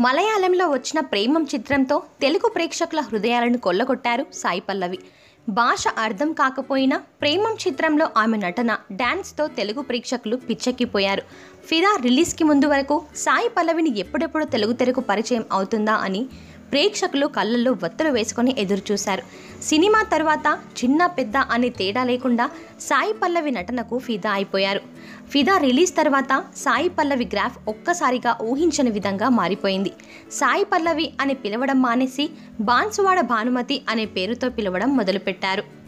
మలయాళంలో వచ్చిన ప్రేమం చిత్రంతో తెలుగు ప్రేక్షకుల హృదయాలను కొల్లగొట్టారు సాయి పల్లవి. భాష అర్థం కాకపోయినా ప్రేమం చిత్రంలో ఆమె నటన డ్యాన్స్తో తెలుగు ప్రేక్షకులు పిచ్చెక్కిపోయారు. ఫిదా రిలీజ్కి ముందు వరకు సాయి పల్లవిని ఎప్పుడెప్పుడు తెలుగు తెరకు పరిచయం అవుతుందా అని ప్రేక్షకులు కళ్ళల్లో వత్తులు వేసుకొని ఎదురుచూశారు. సినిమా తర్వాత చిన్న పెద్ద అనే తేడా లేకుండా సాయి పల్లవి నటనకు ఫిదా అయిపోయారు. ఫిదా రిలీజ్ తర్వాత సాయి పల్లవి గ్రాఫ్ ఒక్కసారిగా ఊహించని విధంగా మారిపోయింది. సాయి పల్లవి అని పిలవడం మానేసి బాన్సువాడ భానుమతి అనే పేరుతో పిలవడం మొదలుపెట్టారు.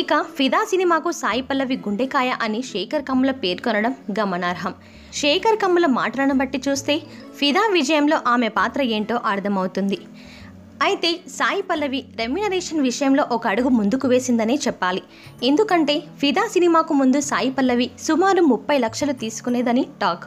ఇక ఫిదా సినిమాకు సాయి పల్లవి గుండెకాయ అని శేఖర్ కమ్ముల పేర్కొనడం గమనార్హం. శేఖర్ కమ్ముల మాటలను బట్టి చూస్తే ఫిదా విజయంలో ఆమె పాత్ర ఏంటో అర్థమవుతుంది. అయితే సాయి పల్లవి రెమ్యునరేషన్ విషయంలో ఒక అడుగు ముందుకు వేసిందనే చెప్పాలి. ఎందుకంటే ఫిదా సినిమాకు ముందు సాయి పల్లవి సుమారు ముప్పై లక్షలు తీసుకునేదని టాక్.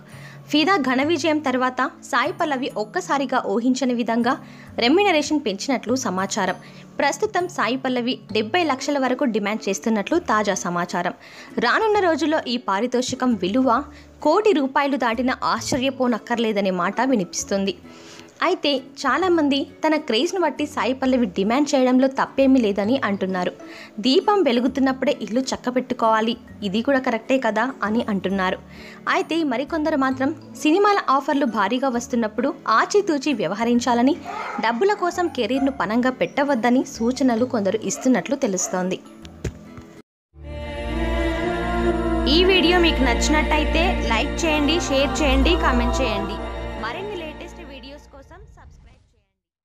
ఫిదా ఘన విజయం తర్వాత సాయి పల్లవి ఒక్కసారిగా ఊహించని విధంగా రెమ్యునరేషన్ పెంచినట్లు సమాచారం. ప్రస్తుతం సాయి పల్లవి డెబ్బై లక్షల వరకు డిమాండ్ చేస్తున్నట్లు తాజా సమాచారం. రానున్న రోజుల్లో ఈ పారితోషికం విలువ కోటి రూపాయలు దాటిన ఆశ్చర్యపోనక్కర్లేదనే మాట వినిపిస్తుంది. అయితే చాలామంది తన క్రేజ్ను బట్టి సాయి పల్లవి డిమాండ్ చేయడంలో తప్పేమీ లేదని అంటున్నారు. దీపం వెలుగుతున్నప్పుడే ఇల్లు చక్కబెట్టుకోవాలి. ఇది కూడా కరెక్టే కదా అని అంటున్నారు. అయితే మరికొందరు మాత్రం సినిమాల ఆఫర్లు భారీగా వస్తున్నప్పుడు ఆచితూచి వ్యవహరించాలని డబ్బుల కోసం కెరీర్ను పనంగా పెట్టవద్దని సూచనలు కొందరు ఇస్తున్నట్లు తెలుస్తోంది. ఈ వీడియో మీకు నచ్చినట్టయితే లైక్ చేయండి షేర్ చేయండి కామెంట్ చేయండి. मरी लेटेस्ट वीडियो को